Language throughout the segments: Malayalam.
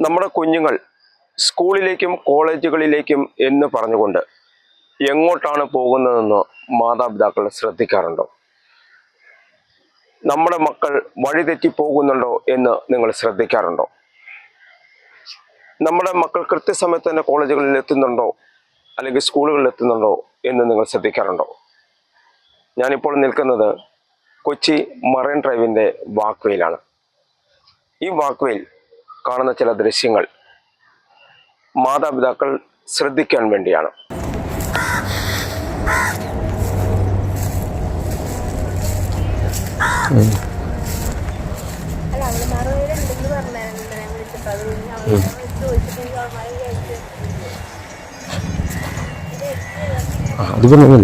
നമ്മുടെ കുഞ്ഞുങ്ങൾ സ്കൂളിലേക്കും കോളേജുകളിലേക്കും എന്ന് പറഞ്ഞുകൊണ്ട് എങ്ങോട്ടാണ് പോകുന്നതെന്ന് മാതാപിതാക്കൾ ശ്രദ്ധിക്കാറുണ്ടോ? നമ്മുടെ മക്കൾ വഴിതെറ്റി പോകുന്നുണ്ടോ എന്ന് നിങ്ങൾ ശ്രദ്ധിക്കാറുണ്ടോ? നമ്മുടെ മക്കൾ കൃത്യസമയത്ത് തന്നെ കോളേജുകളിൽ എത്തുന്നുണ്ടോ? അല്ലെങ്കിൽ സ്കൂളുകളിൽ എത്തുന്നുണ്ടോ എന്ന് നിങ്ങൾ ശ്രദ്ധിക്കാറുണ്ടോ? ഞാനിപ്പോൾ നിൽക്കുന്നത് കൊച്ചി മറൈൻ ഡ്രൈവിന്റെ വാക്വേയിലാണ്. ഈ വാക്വേയിൽ കാണുന്ന ചില ദൃശ്യങ്ങൾ മാതാപിതാക്കൾ ശ്രദ്ധിക്കാൻ വേണ്ടിയാണ്. അത് അവൾ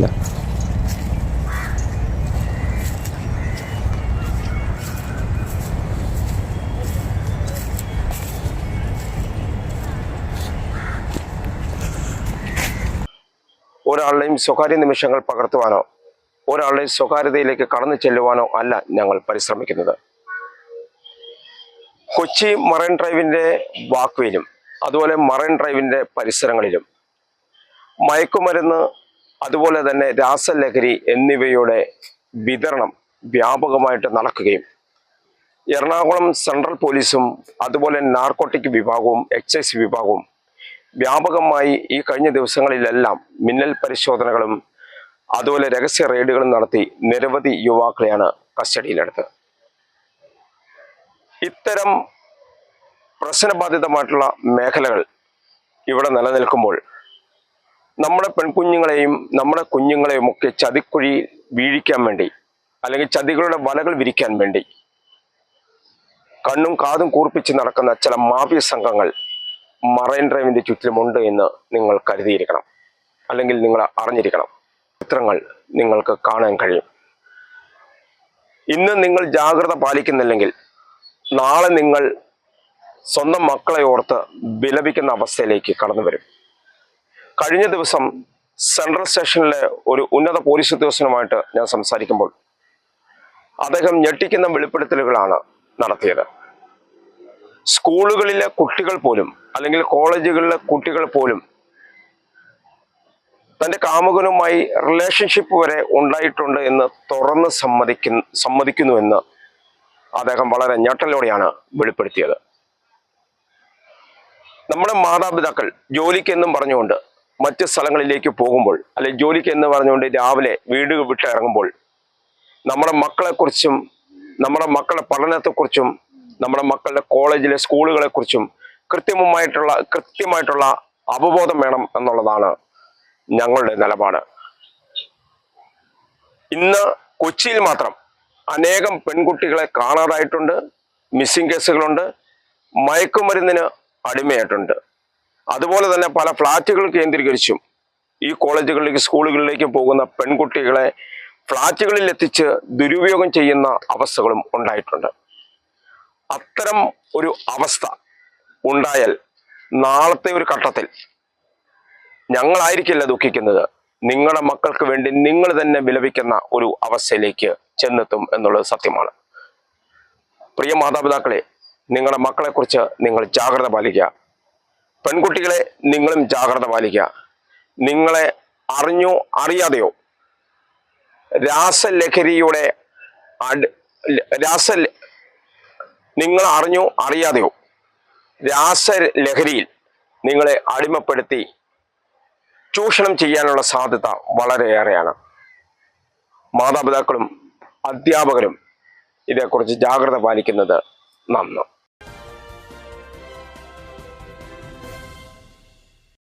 ഒരാളുടെയും സ്വകാര്യ നിമിഷങ്ങൾ പകർത്തുവാനോ ഒരാളുടെയും സ്വകാര്യതയിലേക്ക് കടന്നു ചെല്ലുവാനോ അല്ല ഞങ്ങൾ പരിശ്രമിക്കുന്നത്. കൊച്ചി മറൈൻ ഡ്രൈവിന്റെ വാക്വേയിലും അതുപോലെ മറൈൻ ഡ്രൈവിന്റെ പരിസരങ്ങളിലും മയക്കുമരുന്ന് അതുപോലെ തന്നെ രാസലഹരി എന്നിവയുടെ വിതരണം വ്യാപകമായിട്ട് നടക്കുകയും എറണാകുളം സെൻട്രൽ പോലീസും അതുപോലെ നാർക്കോട്ടിക് വിഭാഗവും എക്സൈസ് വിഭാഗവും വ്യാപകമായി ഈ കഴിഞ്ഞ ദിവസങ്ങളിലെല്ലാം മിന്നൽ പരിശോധനകളും അതുപോലെ രഹസ്യ റെയ്ഡുകളും നടത്തി നിരവധി യുവാക്കളെയാണ് കസ്റ്റഡിയിലെടുത്തത് ഇത്തരം പ്രശ്നബാധിതമായിട്ടുള്ള മേഖലകൾ ഇവിടെ നിലനിൽക്കുമ്പോൾ നമ്മുടെ പെൺകുഞ്ഞുങ്ങളെയും നമ്മുടെ കുഞ്ഞുങ്ങളെയും ഒക്കെ ചതിക്കുഴി വീഴിക്കാൻ വേണ്ടി അല്ലെങ്കിൽ ചതികളുടെ വലകൾ വിരിക്കാൻ വേണ്ടി കണ്ണും കാതും കൂർപ്പിച്ച് നടക്കുന്ന ചില മാഫിയ സംഘങ്ങൾ മറൈൻ ഡ്രൈവിന്റെ ചുറ്റിലുമുണ്ട് എന്ന് നിങ്ങൾ കരുതിയിരിക്കണം. അല്ലെങ്കിൽ നിങ്ങൾ അറിഞ്ഞിരിക്കണം. ചിത്രങ്ങൾ നിങ്ങൾക്ക് കാണാൻ കഴിയും. ഇന്ന് നിങ്ങൾ ജാഗ്രത പാലിക്കുന്നില്ലെങ്കിൽ നാളെ നിങ്ങൾ സ്വന്തം മക്കളെ ഓർത്ത് വിലപിക്കുന്ന അവസ്ഥയിലേക്ക് കടന്നു വരും. കഴിഞ്ഞ ദിവസം സെൻട്രൽ സ്റ്റേഷനിലെ ഒരു ഉന്നത പോലീസ് ഉദ്യോഗസ്ഥനുമായിട്ട് ഞാൻ സംസാരിക്കുമ്പോൾ അദ്ദേഹം ഞെട്ടിക്കുന്ന വെളിപ്പെടുത്തലുകളാണ് നടത്തിയത്. സ്കൂളുകളിലെ കുട്ടികൾ പോലും അല്ലെങ്കിൽ കോളേജുകളിലെ കുട്ടികൾ പോലും തന്റെ കാമുകനുമായി റിലേഷൻഷിപ്പ് വരെ ഉണ്ടായിട്ടുണ്ട് എന്ന് തുറന്ന് സമ്മതിക്കുന്നു സമ്മതിക്കുന്നുവെന്ന് അദ്ദേഹം വളരെ ഞെട്ടലോടെയാണ് വെളിപ്പെടുത്തിയത്. നമ്മുടെ മാതാപിതാക്കൾ ജോലിക്കെന്നും പറഞ്ഞുകൊണ്ട് മറ്റ് സ്ഥലങ്ങളിലേക്ക് പോകുമ്പോൾ അല്ലെങ്കിൽ ജോലിക്ക് എന്ന് പറഞ്ഞുകൊണ്ട് രാവിലെ വീട് വിട്ട് ഇറങ്ങുമ്പോൾ നമ്മുടെ മക്കളെക്കുറിച്ചും നമ്മുടെ മക്കളുടെ പഠനത്തെക്കുറിച്ചും നമ്മുടെ മക്കളുടെ കോളേജിലെ സ്കൂളുകളെക്കുറിച്ചും കൃത്യമായിട്ടുള്ള കൃത്യമായിട്ടുള്ള അവബോധം വേണം എന്നുള്ളതാണ് ഞങ്ങളുടെ നിലപാട്. ഇന്ന് കൊച്ചിയിൽ മാത്രം അനേകം പെൺകുട്ടികളെ കാണാതായിട്ടുണ്ട് മിസ്സിംഗ് കേസുകളുണ്ട് മയക്കുമരുന്നിന് അടിമയായിട്ടുണ്ട്. അതുപോലെ തന്നെ പല ഫ്ലാറ്റുകൾ കേന്ദ്രീകരിച്ചും ഈ കോളേജുകളിലേക്ക് സ്കൂളുകളിലേക്കും പോകുന്ന പെൺകുട്ടികളെ ഫ്ലാറ്റുകളിൽ എത്തിച്ച് ദുരുപയോഗം ചെയ്യുന്ന അവസ്ഥകളും ഉണ്ടായിട്ടുണ്ട്. അത്തരം ഒരു അവസ്ഥ ഉണ്ടായാൽ നാളത്തെ ഒരു ഘട്ടത്തിൽ ഞങ്ങളായിരിക്കില്ല ദുഃഖിക്കുന്നത്. നിങ്ങളുടെ മക്കൾക്ക് വേണ്ടി നിങ്ങൾ തന്നെ വിലപിക്കുന്ന ഒരു അവസ്ഥയിലേക്ക് ചെന്നെത്തും എന്നുള്ളത് സത്യമാണ്. പ്രിയ മാതാപിതാക്കളെ നിങ്ങളുടെ മക്കളെക്കുറിച്ച് നിങ്ങൾ ജാഗ്രത പാലിക്കുക. പെൺകുട്ടികളെ നിങ്ങളും ജാഗ്രത പാലിക്കുക. നിങ്ങളെ അറിഞ്ഞോ അറിയാതെയോ രാസലഹരിയുടെ രാസ നിങ്ങൾ അറിഞ്ഞോ അറിയാതെയോ രാസലഹരിയിൽ നിങ്ങളെ അടിമപ്പെടുത്തി ചൂഷണം ചെയ്യാനുള്ള സാധ്യത വളരെയേറെയാണ്. മാതാപിതാക്കളും അധ്യാപകരും ഇതേക്കുറിച്ച് ജാഗ്രത പാലിക്കുന്നത് നന്ന്.